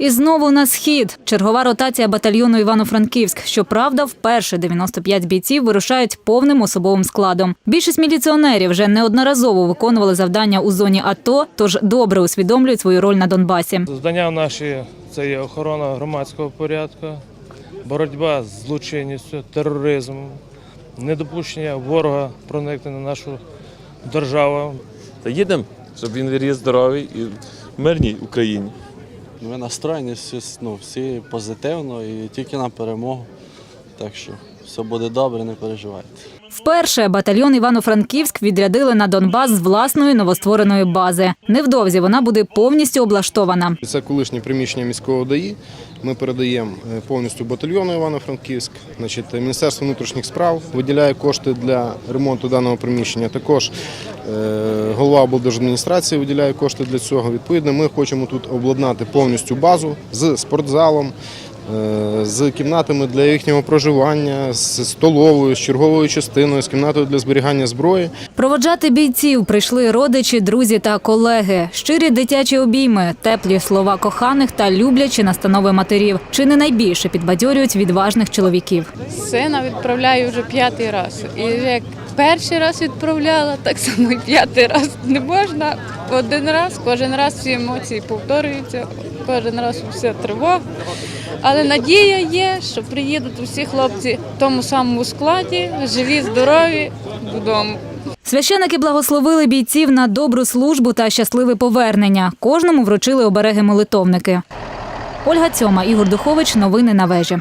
І знову на схід. Чергова ротація батальйону Івано-Франківськ. Щоправда, вперше 95 бійців вирушають повним особовим складом. Більшість міліціонерів вже неодноразово виконували завдання у зоні АТО, тож добре усвідомлюють свою роль на Донбасі. Завдання наші це є охорона громадського порядку, боротьба з злочинністю, тероризмом, недопущення ворога проникнення на нашу державу. Та їдемо, щоб він ріс здоровий і в мирній Україні. Ми настроєні всі, ну, всі позитивно і тільки на перемогу. Так що все буде добре, не переживайте. Вперше батальйон Івано-Франківськ відрядили на Донбас з власної новоствореної бази. Невдовзі вона буде повністю облаштована. Це колишнє приміщення міського ДАІ. Ми передаємо е, повністю батальйону Івано-Франківськ. Значить, Міністерство внутрішніх справ виділяє кошти для ремонту даного приміщення. Також е, голова облдержадміністрації виділяє кошти для цього. Відповідно, ми хочемо тут обладнати повністю базу з спортзалом. Е, З кімнатами для їхнього проживання, з столовою, з черговою частиною, з кімнатою для зберігання зброї. Проводжати бійців прийшли родичі, друзі та колеги. Щирі дитячі обійми, теплі слова коханих та люблячі настанови матерів. Чи не найбільше підбадьорюють відважних чоловіків. Сина відправляю вже п'ятий раз. І як перший раз відправляла, так само і п'ятий раз. Не можна один раз, кожен раз всі емоції повторюються, кожен раз вся тривога. Але надія є, що приїдуть усі хлопці в тому самому складі, живі, здорові додому. Священики благословили бійців на добру службу та щасливе повернення. Кожному вручили обереги молитовники. Ольга Цьома, Ігор Духович. Новини на вежі.